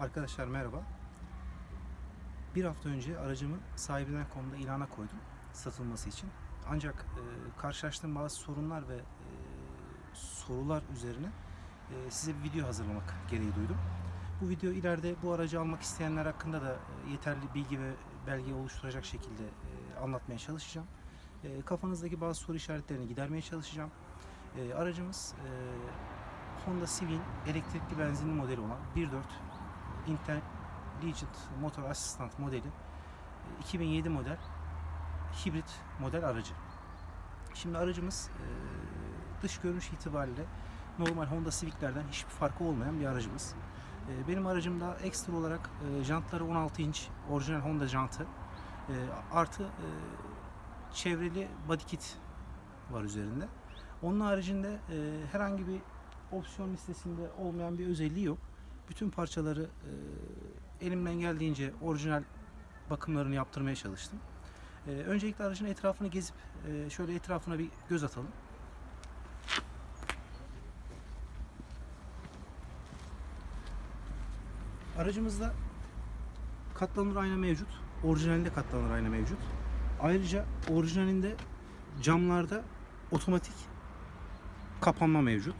Arkadaşlar merhaba. Bir hafta önce aracımı sahibinden.com'da ilana koydum satılması için. Ancak e, karşılaştığım bazı sorunlar ve e, sorular üzerine e, size bir video hazırlamak gereği duydum. Bu video ileride bu aracı almak isteyenler hakkında da e, yeterli bilgi ve belge oluşturacak şekilde e, anlatmaya çalışacağım. E, kafanızdaki bazı soru işaretlerini gidermeye çalışacağım. E, aracımız e, Honda Civic'in elektrikli benzinli modeli olan 1.4 Intelligent Motor Assistant modeli e, 2007 model hibrit model aracı. Şimdi aracımız e, dış görünüş itibariyle normal Honda Civic'lerden hiçbir farkı olmayan bir aracımız. E, Benim aracımda ekstra olarak e, jantları 16 inç orijinal Honda jantı e, artı e, çevreli body kit var üzerinde. Onun haricinde e, herhangi bir opsiyon listesinde olmayan bir özelliği yok. Bütün parçaları e, elimden geldiğince orijinal bakımlarını yaptırmaya çalıştım. E, öncelikle aracın etrafını gezip e, şöyle etrafına bir göz atalım. Aracımızda katlanır ayna mevcut. Orijinalinde katlanır ayna mevcut. Ayrıca orijinalinde camlarda otomatik kapanma mevcut.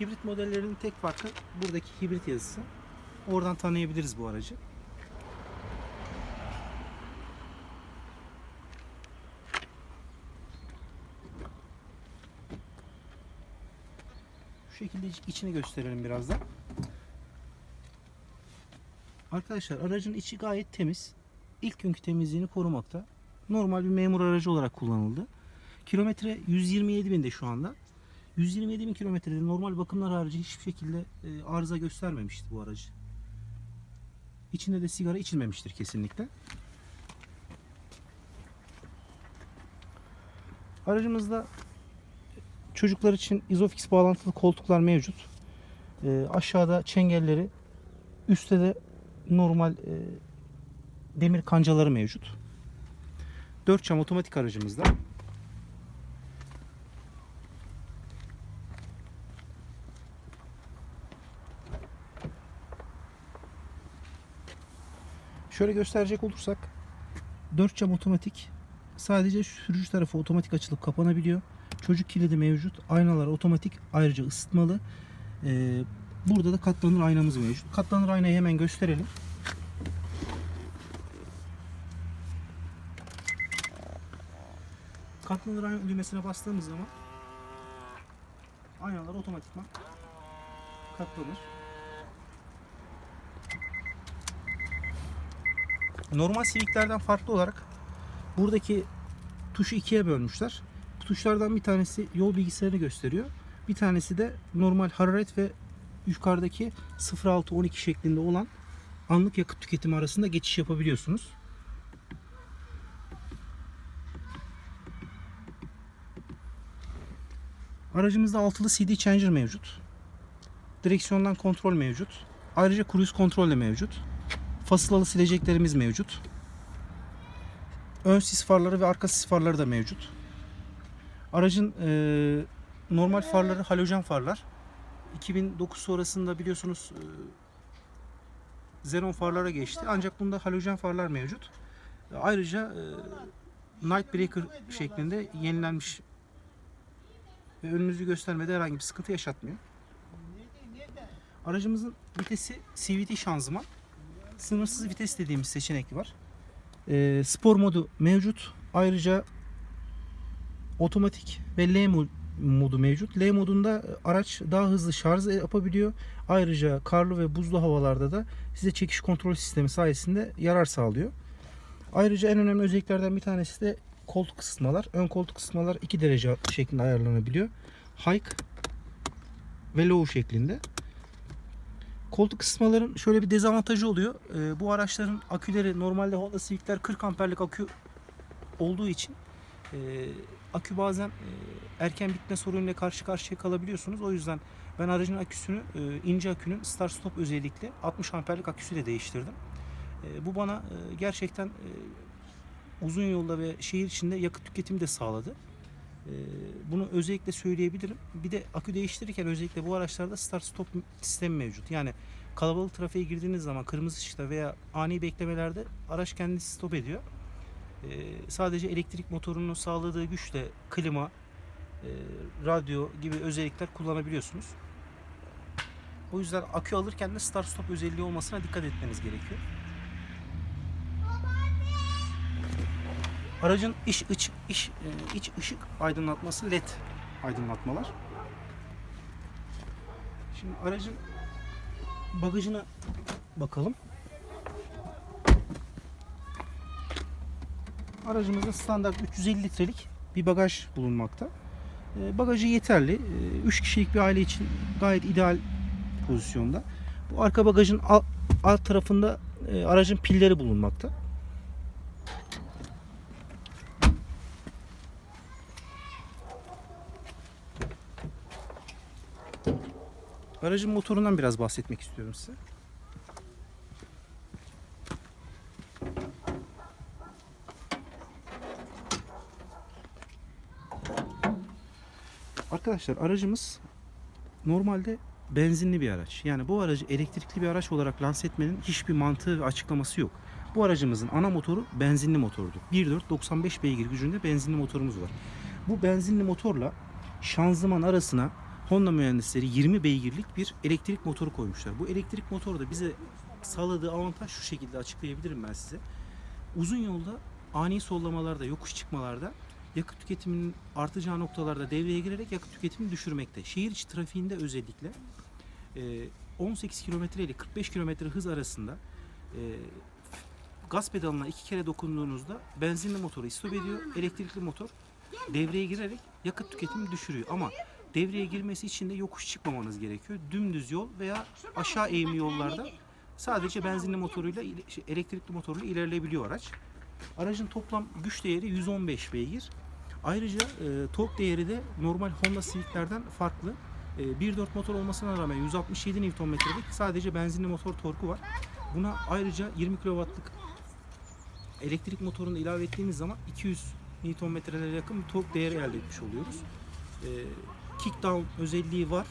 Hibrit modellerinin tek farkı buradaki hibrit yazısı. Oradan tanıyabiliriz bu aracı. Şu şekilde iç- içini gösterelim birazdan. Arkadaşlar aracın içi gayet temiz. İlk günkü temizliğini korumakta. Normal bir memur aracı olarak kullanıldı. Kilometre 127 binde şu anda. 127 bin kilometrede normal bakımlar harici hiçbir şekilde e, arıza göstermemişti bu aracı. İçinde de sigara içilmemiştir kesinlikle. Aracımızda çocuklar için izofix bağlantılı koltuklar mevcut. E, aşağıda çengelleri, üstte de normal e, demir kancaları mevcut. 4 cam otomatik aracımızda. Şöyle gösterecek olursak 4 cam otomatik. Sadece sürücü tarafı otomatik açılıp kapanabiliyor. Çocuk kilidi mevcut. Aynalar otomatik. Ayrıca ısıtmalı. Ee, burada da katlanır aynamız mevcut. Katlanır aynayı hemen gösterelim. Katlanır ayna düğmesine bastığımız zaman aynalar otomatikman katlanır. Normal Civic'lerden farklı olarak buradaki tuşu ikiye bölmüşler. Bu tuşlardan bir tanesi yol bilgisayarını gösteriyor. Bir tanesi de normal hararet ve yukarıdaki 06-12 şeklinde olan anlık yakıt tüketimi arasında geçiş yapabiliyorsunuz. Aracımızda altılı CD changer mevcut. Direksiyondan kontrol mevcut. Ayrıca cruise kontrol de mevcut. Fasılalı sileceklerimiz mevcut. Ön sis farları ve arka sis farları da mevcut. Aracın e, normal farları halojen farlar. 2009 sonrasında biliyorsunuz e, xenon farlara geçti. Ancak bunda halojen farlar mevcut. Ayrıca e, Night Breaker şeklinde yenilenmiş ve önünüzü göstermede herhangi bir sıkıntı yaşatmıyor. Aracımızın vitesi CVT şanzıman. Sınırsız vites dediğimiz seçenek var. Ee, spor modu mevcut. Ayrıca otomatik ve L mo- modu mevcut. L modunda araç daha hızlı şarj yapabiliyor. Ayrıca karlı ve buzlu havalarda da size çekiş kontrol sistemi sayesinde yarar sağlıyor. Ayrıca en önemli özelliklerden bir tanesi de koltuk ısıtmalar. Ön koltuk ısıtmalar 2 derece şeklinde ayarlanabiliyor. High ve low şeklinde. Koltuk ısıtmaların şöyle bir dezavantajı oluyor. Ee, bu araçların aküleri normalde Honda Civic'ler 40 amperlik akü olduğu için e, akü bazen e, erken bitme sorunuyla karşı karşıya kalabiliyorsunuz. O yüzden ben aracın aküsünü e, ince akünün start stop özellikle 60 amperlik aküsüyle değiştirdim. E, bu bana e, gerçekten e, uzun yolda ve şehir içinde yakıt tüketimi de sağladı. Ee, bunu özellikle söyleyebilirim. Bir de akü değiştirirken özellikle bu araçlarda start stop sistemi mevcut. Yani kalabalık trafiğe girdiğiniz zaman kırmızı ışıkta veya ani beklemelerde araç kendisi stop ediyor. Ee, sadece elektrik motorunun sağladığı güçle klima, e, radyo gibi özellikler kullanabiliyorsunuz. O yüzden akü alırken de start stop özelliği olmasına dikkat etmeniz gerekiyor. Aracın iç, iç, iç, e, iç ışık aydınlatması led aydınlatmalar. Şimdi aracın bagajına bakalım. Aracımızda standart 350 litrelik bir bagaj bulunmakta. E, Bagajı yeterli. 3 kişilik bir aile için gayet ideal pozisyonda. Bu arka bagajın alt, alt tarafında e, aracın pilleri bulunmakta. Aracın motorundan biraz bahsetmek istiyorum size. Arkadaşlar aracımız normalde benzinli bir araç. Yani bu aracı elektrikli bir araç olarak lanse etmenin hiçbir mantığı ve açıklaması yok. Bu aracımızın ana motoru benzinli motordur. 1.4 95 beygir gücünde benzinli motorumuz var. Bu benzinli motorla şanzıman arasına Honda mühendisleri 20 beygirlik bir elektrik motoru koymuşlar. Bu elektrik motoru da bize sağladığı avantaj şu şekilde açıklayabilirim ben size. Uzun yolda ani sollamalarda, yokuş çıkmalarda yakıt tüketiminin artacağı noktalarda devreye girerek yakıt tüketimini düşürmekte. Şehir içi trafiğinde özellikle e, 18 kilometre ile 45 kilometre hız arasında e, gaz pedalına iki kere dokunduğunuzda benzinli motoru stop ediyor. Elektrikli motor devreye girerek yakıt tüketimini düşürüyor. Ama devreye girmesi için de yokuş çıkmamanız gerekiyor. Dümdüz yol veya aşağı eğimli yollarda sadece benzinli motoruyla şey, elektrikli motoruyla ilerleyebiliyor araç. Aracın toplam güç değeri 115 beygir. Ayrıca e, tork değeri de normal Honda Civic'lerden farklı. E, 1.4 motor olmasına rağmen 167 Nm'lik sadece benzinli motor torku var. Buna ayrıca 20 kW'lık elektrik motorunu ilave ettiğimiz zaman 200 Nm'lere yakın bir tork değeri elde etmiş oluyoruz. E, kickdown özelliği var.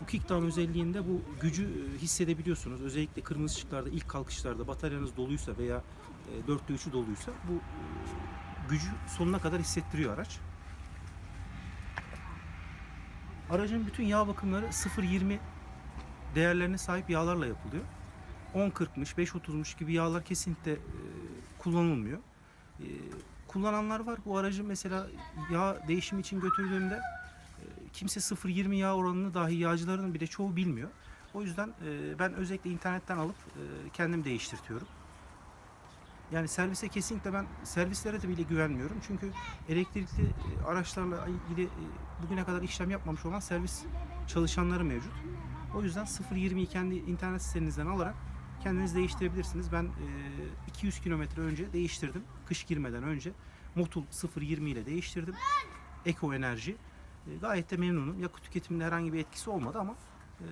Bu kickdown özelliğinde bu gücü e, hissedebiliyorsunuz. Özellikle kırmızı ışıklarda ilk kalkışlarda bataryanız doluysa veya e, dörtte üçü doluysa bu e, gücü sonuna kadar hissettiriyor araç. Aracın bütün yağ bakımları 0.20 değerlerine sahip yağlarla yapılıyor. 10.40'mış, 5.30'muş gibi yağlar kesinlikle kullanılmıyor. Kullananlar var. Bu aracı mesela yağ değişimi için götürdüğümde kimse 0.20 yağ oranını dahi yağcıların bile çoğu bilmiyor. O yüzden e, ben özellikle internetten alıp e, kendim değiştirtiyorum. Yani servise kesinlikle ben servislere de bile güvenmiyorum. Çünkü elektrikli e, araçlarla ilgili e, bugüne kadar işlem yapmamış olan servis çalışanları mevcut. O yüzden 0.20'yi kendi internet sitenizden alarak kendiniz değiştirebilirsiniz. Ben e, 200 kilometre önce değiştirdim. Kış girmeden önce Motul 0.20 ile değiştirdim. Eko Enerji. E, gayet de memnunum. Yakıt tüketiminde herhangi bir etkisi olmadı ama e,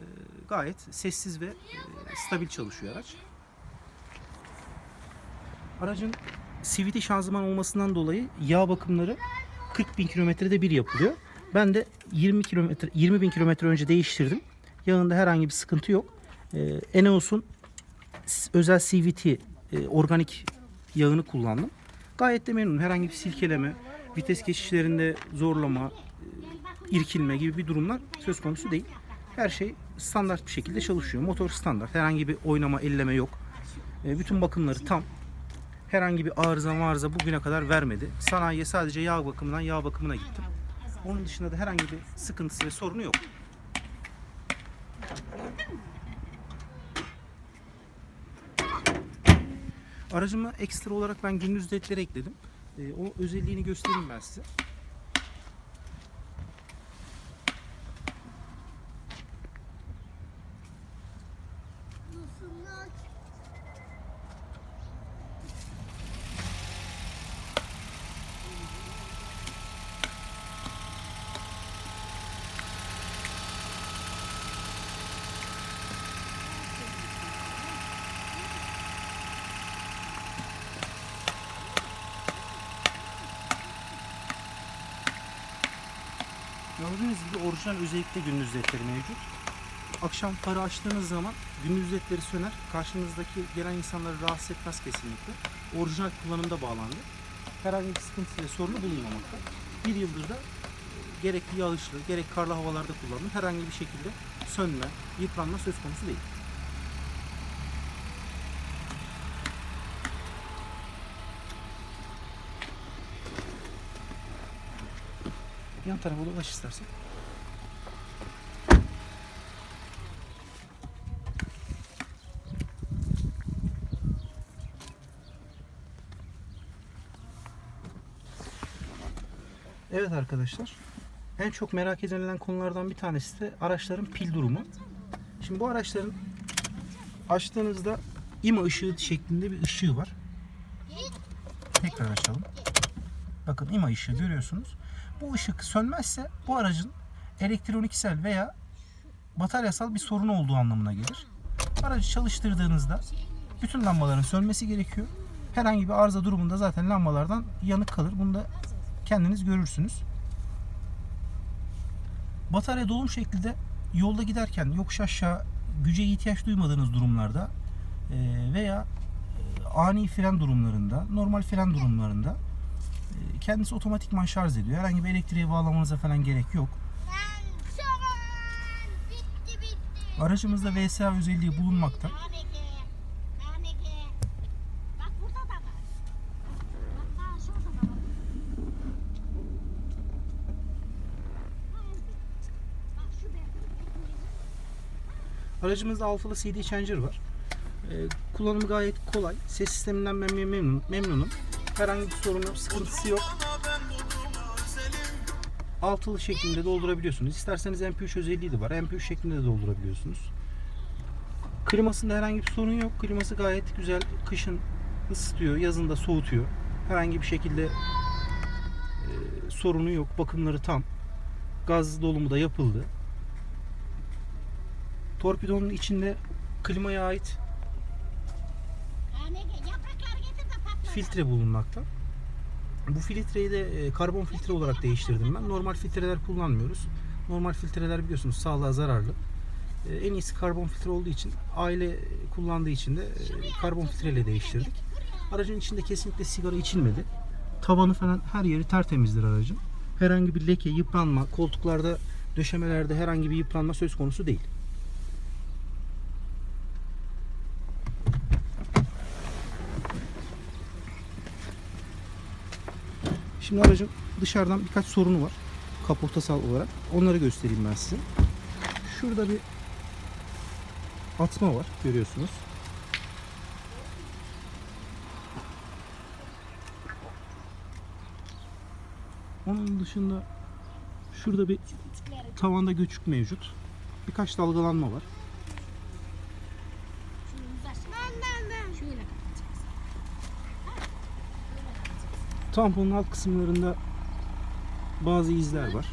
gayet sessiz ve e, stabil çalışıyor araç. Aracın CVT şanzıman olmasından dolayı yağ bakımları 40 bin kilometrede bir yapılıyor. Ben de 20 kilometre 20 bin kilometre önce değiştirdim. Yağında herhangi bir sıkıntı yok. Ee, Eneos'un s- özel CVT e, organik yağını kullandım. Gayet de memnunum. Herhangi bir silkeleme, vites geçişlerinde zorlama, e, irkilme gibi bir durumlar söz konusu değil. Her şey standart bir şekilde çalışıyor. Motor standart. Herhangi bir oynama, elleme yok. E, bütün bakımları tam herhangi bir arıza marıza bugüne kadar vermedi. Sanayiye sadece yağ bakımından yağ bakımına gittim. Onun dışında da herhangi bir sıkıntısı ve sorunu yok. Aracıma ekstra olarak ben gündüz ledleri ekledim. Ee, o özelliğini göstereyim ben size. Gördüğünüz gibi orijinal özellikle gündüz ledleri mevcut. Akşam farı açtığınız zaman gündüz ledleri söner. Karşınızdaki gelen insanları rahatsız etmez kesinlikle. Orijinal kullanımda bağlandı. Herhangi bir sıkıntı ve sorunu bulunmamakta. Bir yıldır da e, gerek yağışlı gerek karlı havalarda kullandım. Herhangi bir şekilde sönme, yıpranma söz konusu değil. Yan tarafa dolaş istersen. Evet arkadaşlar. En çok merak edilen konulardan bir tanesi de araçların pil durumu. Şimdi bu araçların açtığınızda ima ışığı şeklinde bir ışığı var. Tekrar açalım. Bakın ima ışığı görüyorsunuz. Bu ışık sönmezse bu aracın elektroniksel veya bataryasal bir sorun olduğu anlamına gelir. Aracı çalıştırdığınızda bütün lambaların sönmesi gerekiyor. Herhangi bir arıza durumunda zaten lambalardan yanık kalır. Bunu da kendiniz görürsünüz. Batarya dolum şekilde yolda giderken yokuş aşağı güce ihtiyaç duymadığınız durumlarda e, veya e, ani fren durumlarında, normal fren durumlarında kendisi otomatikman şarj ediyor. Herhangi bir elektriğe bağlamanıza falan gerek yok. Aracımızda VSA özelliği bulunmakta. Aracımızda altılı CD changer var. E, kullanımı gayet kolay. Ses sisteminden ben memnunum. memnunum. Herhangi bir sorunu, sıkıntısı yok. Altılı şeklinde doldurabiliyorsunuz. İsterseniz MP3 özelliği de var. MP3 şeklinde de doldurabiliyorsunuz. Klimasında herhangi bir sorun yok. Kliması gayet güzel. Kışın ısıtıyor, yazın da soğutuyor. Herhangi bir şekilde e, sorunu yok. Bakımları tam. Gaz dolumu da yapıldı. Torpidonun içinde klimaya ait filtre bulunmakta. Bu filtreyi de e, karbon filtre olarak değiştirdim ben. Normal filtreler kullanmıyoruz. Normal filtreler biliyorsunuz sağlığa zararlı. E, En iyisi karbon filtre olduğu için aile kullandığı için de e, karbon filtreyle değiştirdik. Aracın içinde kesinlikle sigara içilmedi. Tavanı falan her yeri tertemizdir aracın. Herhangi bir leke, yıpranma, koltuklarda, döşemelerde herhangi bir yıpranma söz konusu değil. Şimdi aracın dışarıdan birkaç sorunu var. Kaportasal olarak. Onları göstereyim ben size. Şurada bir atma var görüyorsunuz. Onun dışında şurada bir tavanda göçük mevcut. Birkaç dalgalanma var. Şunu uzaş. Ben ben ben. Şöyle kapatacağız. Tamponun alt kısımlarında bazı izler var.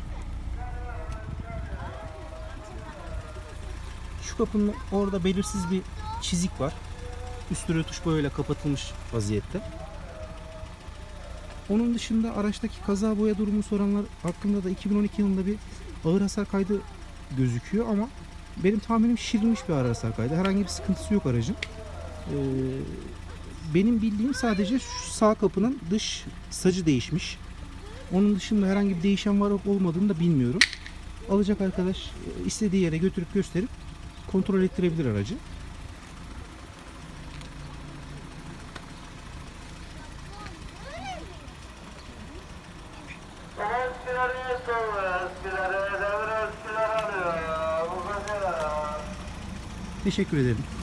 Şu kapının orada belirsiz bir çizik var. Üstü rötuş boyayla kapatılmış vaziyette. Onun dışında araçtaki kaza boya durumu soranlar hakkında da 2012 yılında bir ağır hasar kaydı gözüküyor ama benim tahminim şirinmiş bir ağır hasar kaydı. Herhangi bir sıkıntısı yok aracın. Ee, benim bildiğim sadece şu sağ kapının dış sacı değişmiş. Onun dışında herhangi bir değişen var olmadığını da bilmiyorum. Alacak arkadaş e, istediği yere götürüp gösterip kontrol ettirebilir aracı. Teşekkür ederim.